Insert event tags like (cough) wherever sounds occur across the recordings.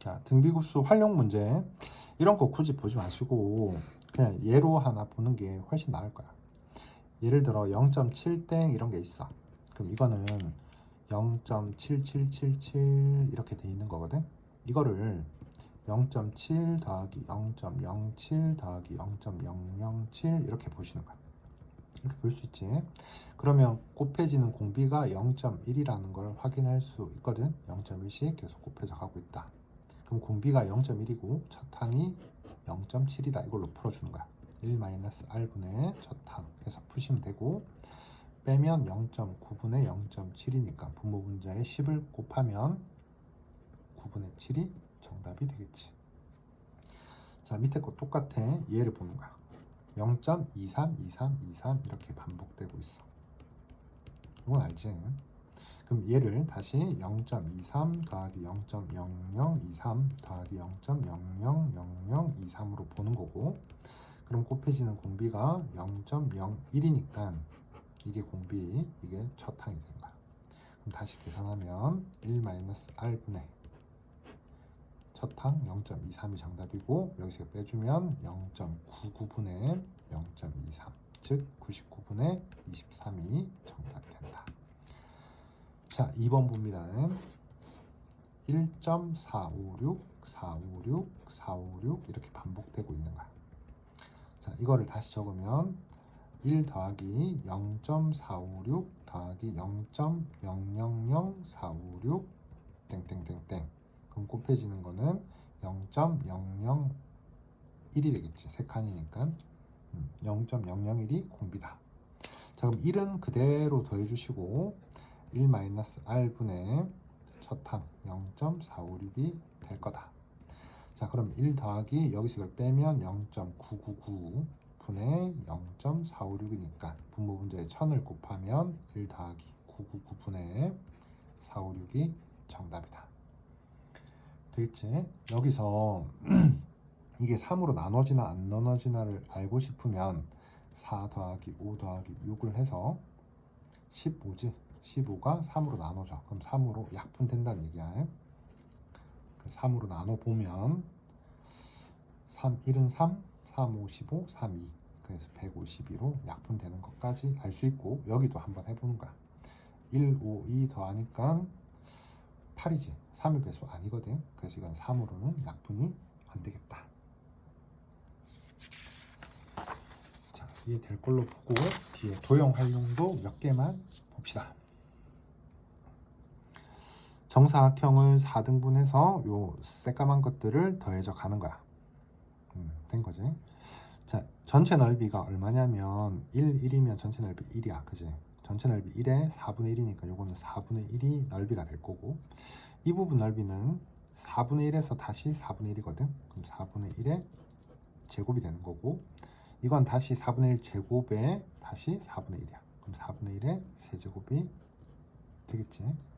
자, 등비급수 활용 문제 이런 거 굳이 보지 마시고 그냥 예로 하나 보는 게 훨씬 나을 거야. 예를 들어 0.7땡 이런 게 있어. 그럼 이거는 0.7777 이렇게 돼 있는 거거든. 이거를 0.7 더하기 0.07 더하기 0.007 이렇게 보시는 거야. 이렇게 볼 수 있지. 그러면 곱해지는 공비가 0.1이라는 걸 확인할 수 있거든. 0.1씩 계속 곱해져 가고 있다. 그럼 공비가 0.1이고 첫 항이 0.7이다. 이걸로 풀어주는 거야. 1-r분의 첫항 해서 푸시면 되고 빼면 0.9분의 0.7이니까 분모 분자에 10을 곱하면 9분의 7이 정답이 되겠지. 자 밑에 거 똑같아. 얘를 보는 거야. 0.23, 23, 23 이렇게 반복되고 있어. 이건 알지? 그럼 얘를 다시 0.23 더하기 0.0023 더하기 0.000023으로 보는 거고 그럼 곱해지는 공비가 0.01이니까 이게 공비, 이게 첫 항이 되는 거야. 그럼 다시 계산하면 1-r분의 첫항 0.23이 정답이고 여기서 빼주면 0.99분의 0.23, 즉 99분의 23이 정답이 된다. 자, 2번 봅니다. 1.456, 456, 456 이렇게 반복되고 있는 거야. 자, 이거를 다시 적으면 1 더하기 0.456 더하기 0.000456 땡땡땡땡 그럼 곱해지는 거는 0.001이 되겠지 세 칸이니까 음, 0.001이 공비다 자 그럼 1은 그대로 더해 주시고 1-r분의 첫항 0.456이 될 거다 자 그럼 1 더하기 여기서 이걸 빼면 0.999 분의 0.456이니까 분모 분자에 1000을 곱하면 1 더하기 999분의 456이 정답이다. 되겠지? 여기서 (clears throat) 이게 3으로 나눠지나 안 나눠지나를 알고 싶으면 4 더하기 5 더하기 6을 해서 15지. 15가 3으로 나눠져. 그럼 3으로 약분 된다는 얘기야. 3으로 나눠 보면 3, 1은 3, 3, 5, 15, 3, 2. 그래서 152로 약분 되는 것까지 알 수 있고 여기도 한번 해 보는 거야. 1, 5, 2 더하니까 8이지. 3의 배수 아니거든. 그래서 이건 3으로는 약분이 안 되겠다. 자, 이해될 걸로 보고 뒤에 도형 활용도 몇 개만 봅시다. 정사각형을 4등분해서 요 새까만 것들을 더해져 가는 거야. 음, 된 거지. 자, 전체 넓이가 얼마냐면 1, 1이면 전체 넓이 1이야. 그지? 전체 넓이 1에 4분의 1이니까 요거는 4분의 1이 넓이가 될 거고 이 부분 넓이는 4분의 1에서 다시 4분의 1이거든. 그럼 4분의 1의 제곱이 되는 거고 이건 다시 4분의 1 제곱에 다시 4분의 1이야. 그럼 4분의 1의 세제곱이 되겠지.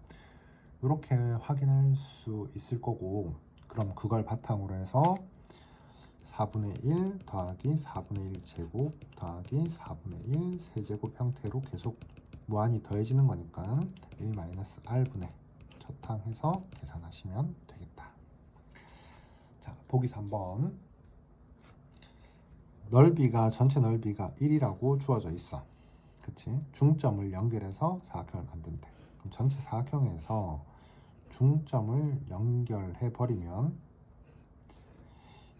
이렇게 확인할 수 있을 거고 그럼 그걸 바탕으로 해서 4분의 1 더하기 4분의 1 제곱 더하기 4분의 1 세제곱 형태로 계속 무한히 더해지는 거니까 1-r분의 첫항 해서 계산하시면 되겠다. 자, 보기 3번. 넓이가 전체 넓이가 1이라고 주어져 있어. 그치? 중점을 연결해서 사각형을 만든대. 그럼 전체 사각형에서 중점을 연결해 버리면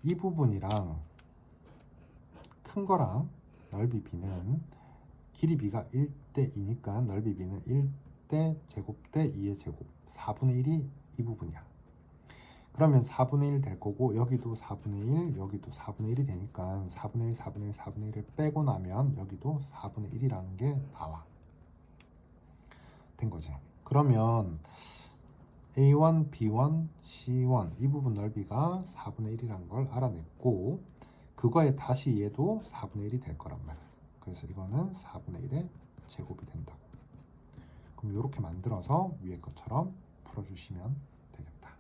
이 부분이랑 큰 거랑 넓이 b는 길이 b가 1대 2니까 넓이 b는 1대 제곱 대 2의 제곱 4분의 1이 이 부분이야. 그러면 4분의 1 될 거고 여기도 4분의 1 여기도 4분의 1이 되니까 4분의 1 4분의 1 4분의 1을 빼고 나면 여기도 4분의 1이라는 게 나와. 된 거지. 그러면 A1, B1, C1 이 부분 넓이가 4분의 1이라는 걸 알아냈고 그거에 다시 얘도 4분의 1이 될 거란 말이야. 그래서 이거는 4분의 1의 제곱이 된다고. 그럼 이렇게 만들어서 위에 것처럼 풀어주시면 되겠다.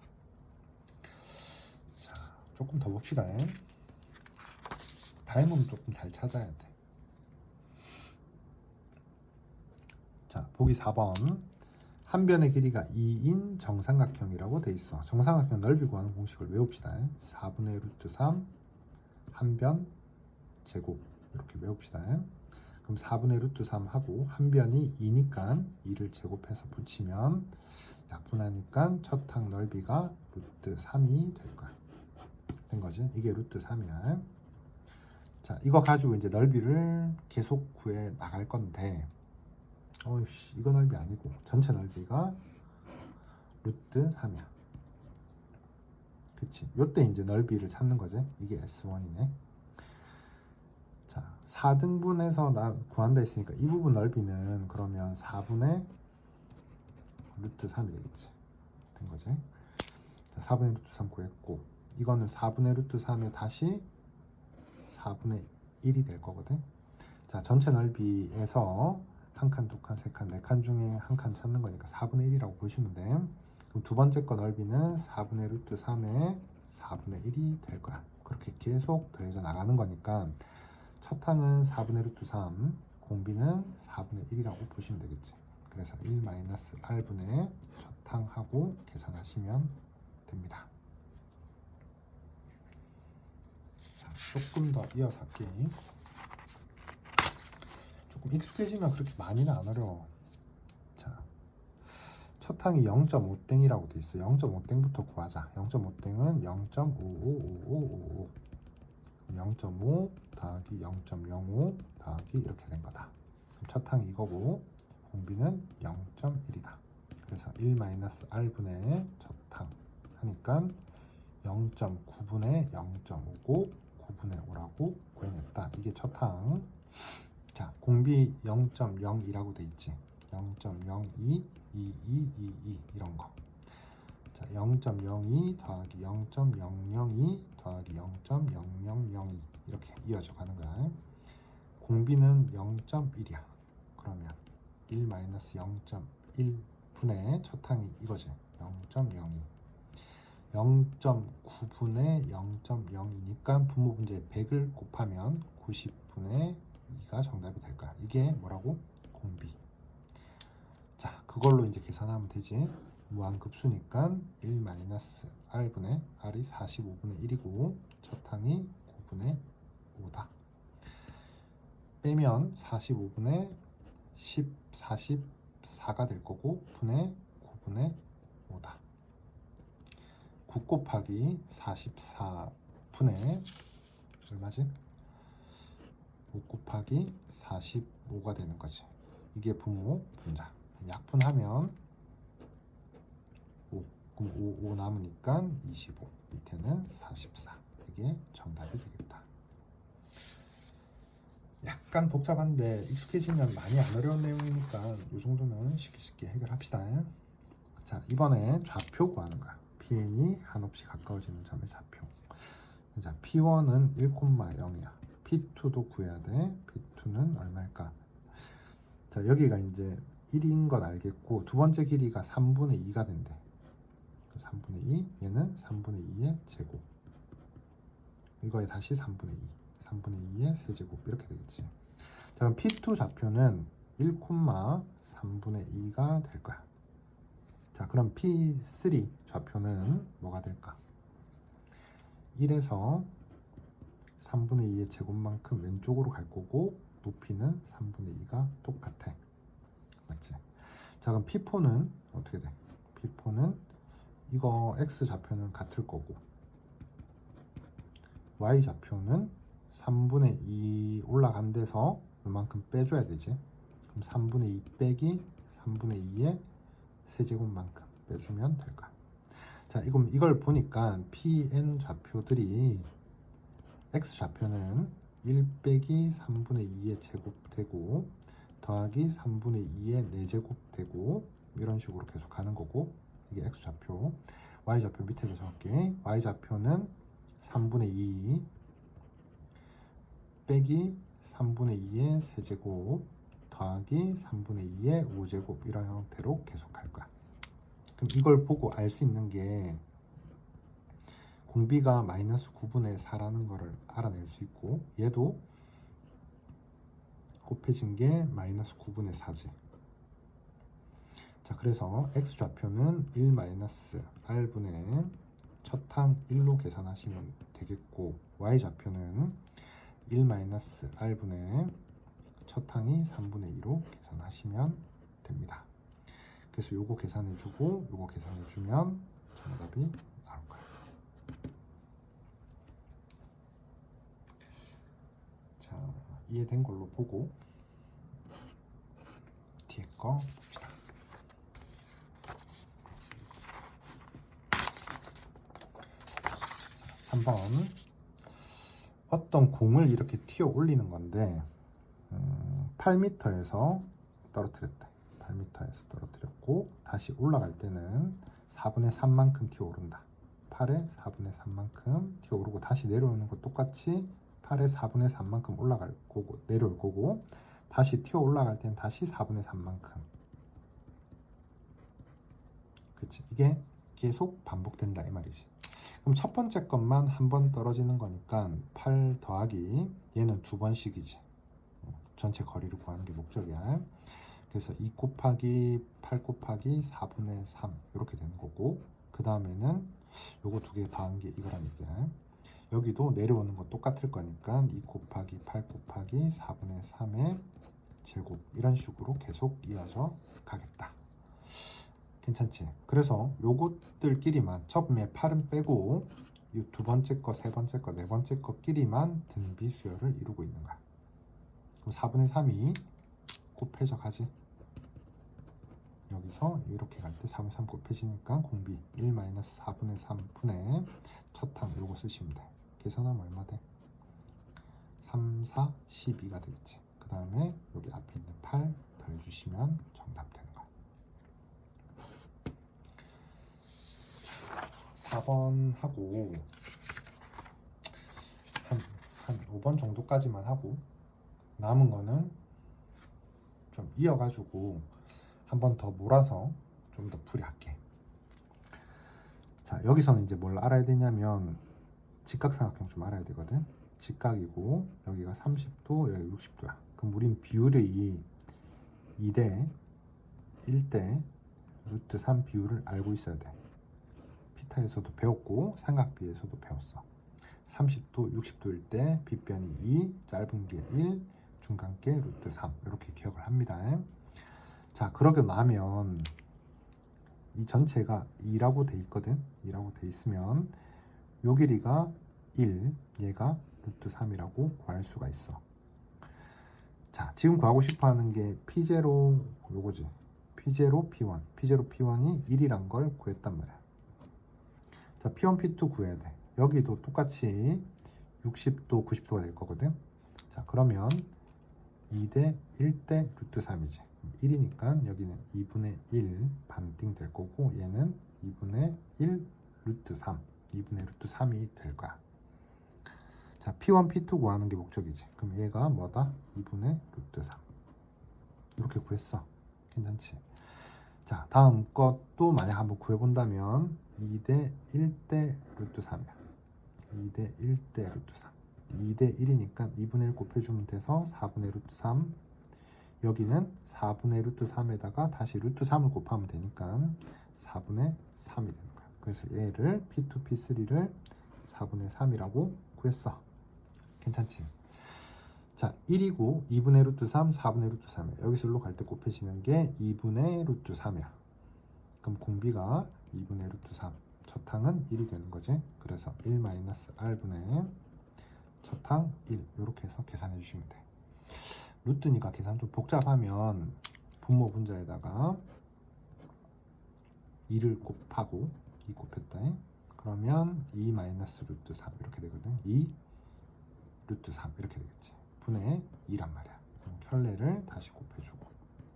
자, 조금 더 봅시다. 닮음 조금 잘 찾아야 돼. 자, 보기 4번. 한 변의 길이가 2인 정삼각형이라고 돼 있어. 정삼각형 넓이 구하는 공식을 외웁시다. 4분의 루트 3 한 변 제곱 이렇게 외웁시다. 그럼 4분의 루트 3 하고 한 변이 2니까 2를 제곱해서 붙이면 약분하니까 첫 항 넓이가 루트 3이 될 거야. 된 거지. 이게 루트 3이야. 자, 이거 가지고 이제 넓이를 계속 구해 나갈 건데, 어이씨, 이거 넓이 아니고, 전체 넓이가 루트 3이야. 그치. 요때 이제 넓이를 찾는 거지. 이게 S1이네. 자, 4등분해서 나 구한다 했으니까 이 부분 넓이는 그러면 4분의 루트 3이 되겠지. 된 거지. 자, 4분의 루트 3 구했고, 이거는 4분의 루트 3에 다시 4분의 1이 될 거거든. 자, 전체 넓이에서 한 칸, 두 칸, 세 칸, 네 칸 중에 한 칸 찾는 거니까 4분의 1이라고 보시면 돼. 그럼 두 번째 거 넓이는 4분의 루트 3에 4분의 1이 될 거야. 그렇게 계속 더해져 나가는 거니까 첫 항은 4분의 루트 3, 공비는 4분의 1이라고 보시면 되겠지. 그래서 1 마이너스 r분의 첫 항하고 계산하시면 됩니다. 자, 조금 더 이어서 할게. 조금 익숙해지면 그렇게 많이는 안 어려워. 자, 첫 항이 0.5땡이라고 돼 있어. 0.5땡부터 구하자. 0.5땡은 0.555555. 0.5 더하기 0.05 더하기 이렇게 된 거다. 첫 항이 이거고 공비는 0.1이다. 그래서 1 마이너스 r분의 첫 항 하니까 0.9분의 0.5고 9분의 5라고 구해냈다. 이게 첫 항. 자, 공비 0.02라고 돼 있지. 0.02, 2222 이런 거. 자, 0.02 더하기 0.002 더하기 0.0002 이렇게 이어져 가는 거야. 공비는 0.1이야. 그러면 1 마이너스 0.1 분의 첫 항이 이거지. 0.02. 0.9분의 0.02니까 분모 분제 100을 곱하면 90분의 2가 정답이 될 거야. 이게 뭐라고? 공비. 자, 그걸로 이제 계산하면 되지. 무한급수니까 1 마이너스 r분의 r이 45분의 1이고 첫 항이 9분의 5다. 빼면 45분의 10, 44가 될 거고 분의 9분의 5다. 9 곱하기 44분의 얼마지? 5 곱하기 45가 되는 거지. 이게 부모 분자. 약분하면 5. 그럼 5, 5 남으니까 25. 밑에는 44. 이게 정답이 되겠다. 약간 복잡한데 익숙해지면 많이 안 어려운 내용이니까 이 정도는 쉽게 쉽게 해결합시다. 자, 이번에 좌표 구하는 거야. PN이 한없이 가까워지는 점의 좌표. 자, P1은 1,0이야. P2도 구해야 돼. P2는 얼마일까? 자, 여기가 이제 1인 건 알겠고 두 번째 길이가 3분의 2가 된대. 3분의 2, 얘는 3분의 2의 제곱. 이거에 다시 3분의 2, 3분의 2의 세제곱 이렇게 되겠지. 자, 그럼 P2 좌표는 1,3분의 2가 될 거야. 자, 그럼 P3 좌표는 뭐가 될까? 1에서 3분의 2의 제곱만큼 왼쪽으로 갈 거고 높이는 3분의 2가 똑같아. 맞지? 자, 그럼 P4는 어떻게 돼? P4는 이거 X 좌표는 같을 거고 Y 좌표는 3분의 2 올라간 데서 이만큼 빼줘야 되지. 그럼 3분의 2 빼기 3분의 2의 세제곱만큼 빼주면 될 거야. 자, 이건 이걸 보니까 PN 좌표들이 X 좌표는 1 빼기 3분의 2의 제곱 되고 더하기 3분의 2의 4제곱 되고 이런 식으로 계속 가는 거고 이게 X 좌표. Y 좌표 밑에서 적을게 Y 좌표는 3분의 2 빼기 3분의 2의 세제곱 더하기 3분의 2의 5제곱 이런 형태로 계속 갈 거야. 그럼 이걸 보고 알 수 있는 게 공비가 마이너스 9분의 4라는 거를 알아낼 수 있고 얘도 곱해진 게 마이너스 9분의 4지 자, 그래서 x 좌표는 1 마이너스 r분의 첫항 1로 계산하시면 되겠고 y 좌표는 1 마이너스 r분의 첫항이 3분의 2로 계산하시면 됩니다. 그래서 요거 계산해주고 요거 계산해주면 정답이 나올 거예요. 자, 이해된 걸로 보고 뒤에 거 봅시다. 3번 어떤 공을 이렇게 튀어 올리는 건데 음, 8m에서 떨어뜨렸다. 8m에서 떨어뜨렸고 다시 올라갈 때는 4분의 3만큼 튀어 오른다. 8의 4분의 3만큼 튀어 오르고 다시 내려오는 것 똑같이 8의 4분의 3만큼 올라갈 거고 내려올 거고 다시 튀어 올라갈 때는 다시 4분의 3만큼. 그치? 이게 계속 반복된다 이 말이지. 그럼 첫 번째 것만 한 번 떨어지는 거니까 8 더하기 얘는 두 번씩이지. 어, 전체 거리를 구하는 게 목적이야. 그래서 2 곱하기 8 곱하기 4분의 3 이렇게 되는 거고 그 다음에는 요거 두 개 더한 게 이거란 얘기야 여기도 내려오는 거 똑같을 거니까 2 곱하기 8 곱하기 4분의 3의 제곱 이런 식으로 계속 이어져 가겠다 괜찮지? 그래서 요것들끼리만 처음에 8은 빼고 이 두 번째 거, 세 번째 거, 네 번째 거끼리만 등비 수열을 이루고 있는 거야. 그럼 4분의 3이 곱해져 가지. 여기서 이렇게 갈때 4분의 3 곱해지니까 공비 1-4분의 3분의 첫 항 요거 쓰시면 돼. 계산하면 얼마 돼? 3, 4, 12가 되겠지. 그 다음에 여기 앞에 있는 8 더해주시면 정답 되는 거야. 4번 하고 한, 한 5번 정도까지만 하고 남은 거는 좀 이어가지고 한 번 더 몰아서 좀 더 풀이할게. 자 여기서는 이제 뭘 알아야 되냐면 직각삼각형 좀 알아야 되거든. 직각이고 여기가 30도 여기 60도야. 그럼 우린 비율의 2대 1대 루트 3 비율을 알고 있어야 돼. 피타에서도 배웠고 삼각비에서도 배웠어. 30도, 60도일 때 빗변이 2, 짧은 게 1, 중간 게 루트 3 이렇게 기억을 합니다. 자 그러고 나면 이 전체가 2라고 돼 있거든. 2라고 돼 있으면 요 길이가 1, 얘가 루트 3이라고 구할 수가 있어. 자 지금 구하고 싶어 하는 게 P0 요거지. P0, P1. P0, P1이 1이란 걸 구했단 말이야. 자, P1, P2 구해야 돼. 여기도 똑같이 60도, 90도가 될 거거든. 자, 그러면 2대 1대 루트 3이지. 1이니까 여기는 2분의 1 반띵 될 거고 얘는 2분의 1 루트 3, 2분의 루트 3이 될 거야. 자, P1, P2 구하는 게 목적이지. 그럼 얘가 뭐다? 2분의 루트 3. 이렇게 구했어. 괜찮지? 자, 다음 것도 만약 한번 구해본다면 2대 1대 루트 3이야. 2대 1대 루트 3. 2대 1이니까 2분의 1 곱해주면 돼서 4분의 루트 3. 여기는 4분의 루트 3에다가 다시 루트 3을 곱하면 되니까 4분의 3이 되는. 그래서 얘를 P2, P3를 4분의 3이라고 구했어. 괜찮지? 자, 1이고 2분의 루트 3, 4분의 루트 3이야. 여기서 일로 갈 때 곱해지는 게 2분의 루트 3이야. 그럼 공비가 2분의 루트 3. 첫항은 1이 되는 거지. 그래서 1 마이너스 r분의 첫항 1. 이렇게 해서 계산해 주시면 돼. 루트니까 계산 좀 복잡하면 분모 분자에다가 2를 곱하고 2 곱했다. 그러면 2 마이너스 루트 3 이렇게 되거든. 2 루트 3 이렇게 되겠지. 분의 2란 말이야. 그럼 켤레를 다시 곱해주고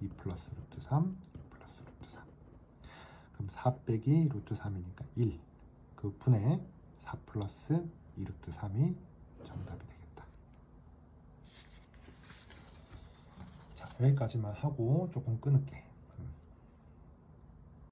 2 플러스 루트 3, 2 플러스 루트 3. 그럼 4 빼기 루트 3이니까 1. 그 분의 4 플러스 2 루트 3이 정답이 되겠다. 자, 여기까지만 하고 조금 끊을게.